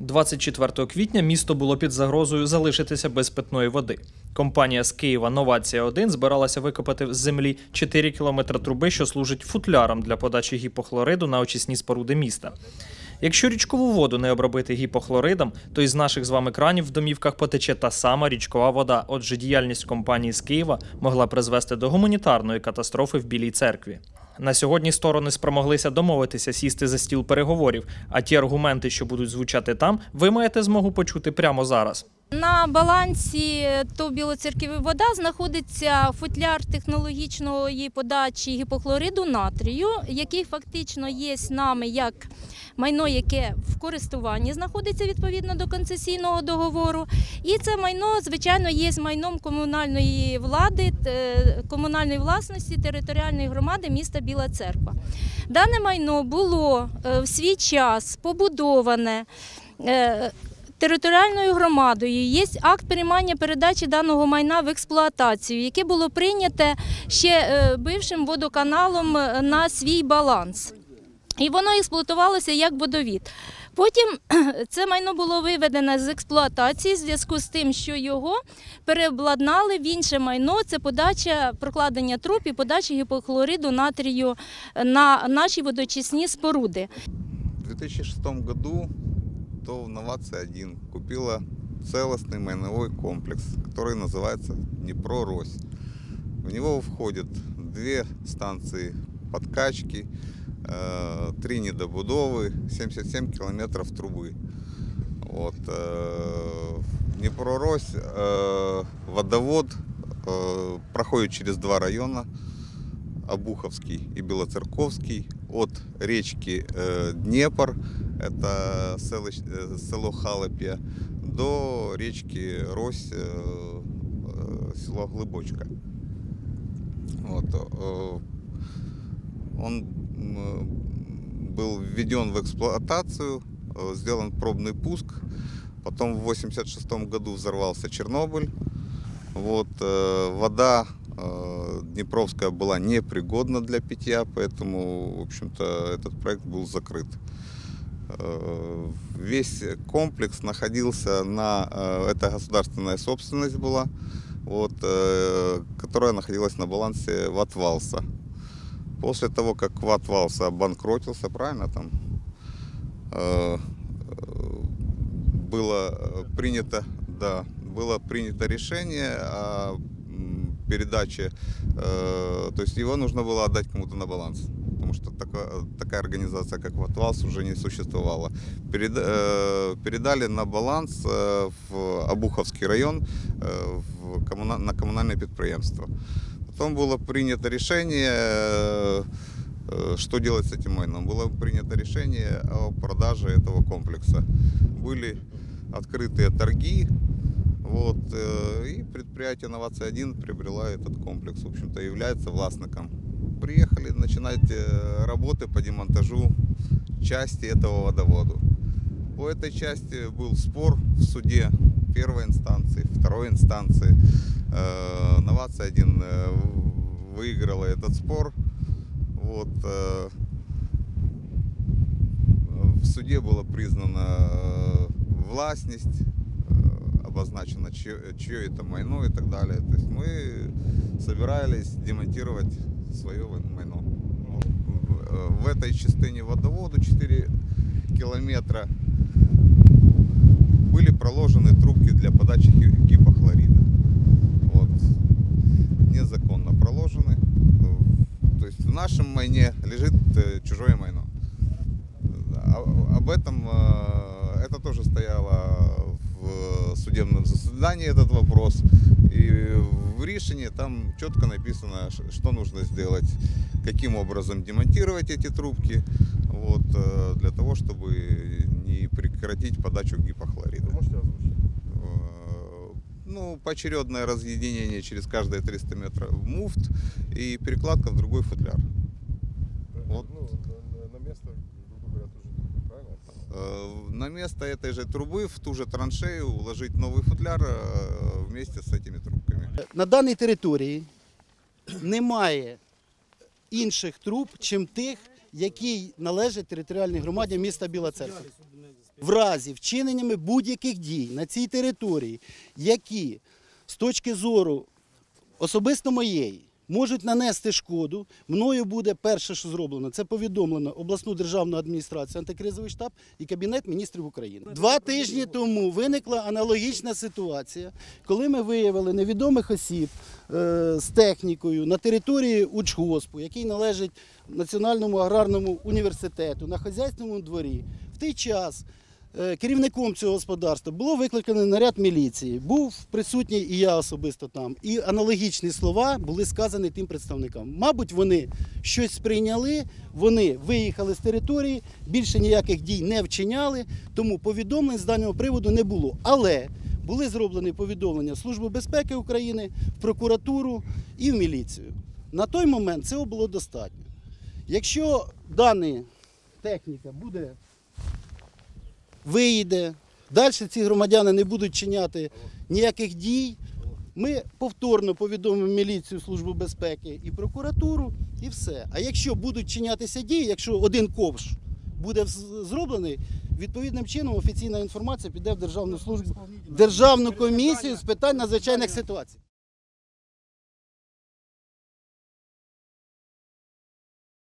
24 квітня місто було під загрозою залишитися без питної води. Компанія з Києва Новація 1 збиралася викопати з землі 4 кілометри труби, що служить футляром для подачі гіпохлориду на очисні споруди міста. Якщо річкову воду не обробити гіпохлоридом, то із наших з вами кранів в домівках потече та сама річкова вода. Отже, діяльність компанії з Києва могла призвести до гуманітарної катастрофи в Білій церкві. На сьогодні сторони спромоглися домовитися сісти за стіл переговорів, а ті аргументи, що будуть звучати там, ви маєте змогу почути прямо зараз. На балансі ТОВ Білоцерківі вода знаходиться футляр технологічної подачі гіпохлориду натрію, який фактично є з нами як майно, яке в користуванні знаходиться відповідно до концесійного договору. І це майно, звичайно, є майном комунальної влади, е, комунальної власності територіальної громади міста Біла Церква. Дане майно було е, в свій час побудоване. Територіальною громадою є акт приймання передачі даного майна в експлуатацію, яке було прийняте ще е, бившим водоканалом е, на свій баланс. І воно експлуатувалося як водовід. Потім це майно було виведено з експлуатації в зв'язку з тим, що його переобладнали в інше майно. Це подача прокладення труб і подача гіпохлориду натрію на наші водочисні споруди. В 2006 году ТОВ «Новация-1» купила целостный майновой комплекс, который называется Днепро-Рось. В него входят две станции подкачки, э, три недобудовы, 77 километров трубы. Вот. э, Днепро-Рось, э, водовод проходит через два района. Обуховский и Белоцерковский от речки Днепр, это село, э, село Халапья, до речки Рось, э, э, село Глыбочка. Вот, он был введен в эксплуатацию, сделан пробный пуск, потом в 86 году взорвался Чернобыль. Вот, вода Днепровская была непригодна для питья, поэтому, в общем-то, этот проект был закрыт. Э, Весь комплекс находился на... э, Это государственная собственность была, вот, э, которая находилась на балансе Ватвалса. После того, как Ватвалса обанкротился, правильно там, было принято, да, было принято решение о передаче, то есть его нужно было отдать кому-то на баланс, потому что такая, такая организация, как Ватвалс, уже не существовала. Перед- э, передали на баланс э, в Обуховский район э, в коммуна- на коммунальное предприятие. Потом было принято решение, э, э, что делать с этим майном. Было принято решение о продаже этого комплекса. Были открытые торги, вот, э, и предприятие «Новация-1» приобрела этот комплекс, в общем-то, является властником. Приехали начинать э, работы по демонтажу части этого водовода. По этой части был спор в суде первой инстанции, второй инстанции. Э, «Новация-1» э, выиграла этот спор. Вот, в суде было признана властность, обозначено, чье, чье это майно и так далее. То есть мы собирались демонтировать свое майно. В, э, в этой частине водоводу 4 километра были проложены трубки для подачи ги- гипохлорида. Вот. Незаконно проложены. То есть в нашем майне лежит э, чужое майно. А- Об этом э, это тоже стояло в судебном заседании этот вопрос. И в решении там четко написано, что нужно сделать, каким образом демонтировать эти трубки, вот, э, для того, чтобы не прекратить подачу гипохлорида. можете озвучить? Э, Ну, поочередное разъединение через каждые 300 метров в муфт и перекладка в другой футляр. Вот. Ну, на место, На место этой же трубы в ту же траншею уложить новый футляр э, вместе с этими трубками. На даній території немає інших труб, чим тих, які належать територіальній громаді міста Біла Церква. В разі вчиненнями будь-яких дій на цій території, які з точки зору особисто моєї можуть нанести шкоду, мною буде перше, що зроблено, це повідомлено обласну державну адміністрацію, антикризовий штаб і Кабінет міністрів України. Два тижні тому виникла аналогічна ситуація, коли ми виявили невідомих осіб е, з технікою на території Учгоспу, який належить Національному аграрному університету на хазяйственному дворі. В той час керівником цього господарства було викликано наряд міліції. Був присутній і я особисто там. І аналогічні слова були сказані тим представникам. Мабуть, вони щось сприйняли, вони виїхали з території, більше ніяких дій не вчиняли, тому повідомлень з даного приводу не було. Але були зроблені повідомлення в Службу безпеки України, в прокуратуру і в міліцію. На той момент цього було достатньо. Якщо дана техніка буде виїде, далі ці громадяни не будуть чиняти ніяких дій, ми повторно повідомимо міліцію, Службу безпеки і прокуратуру, і все. А якщо будуть чинятися дії, якщо один ковш буде зроблений, відповідним чином офіційна інформація піде в Державну службу, Державну комісію з питань надзвичайних ситуацій.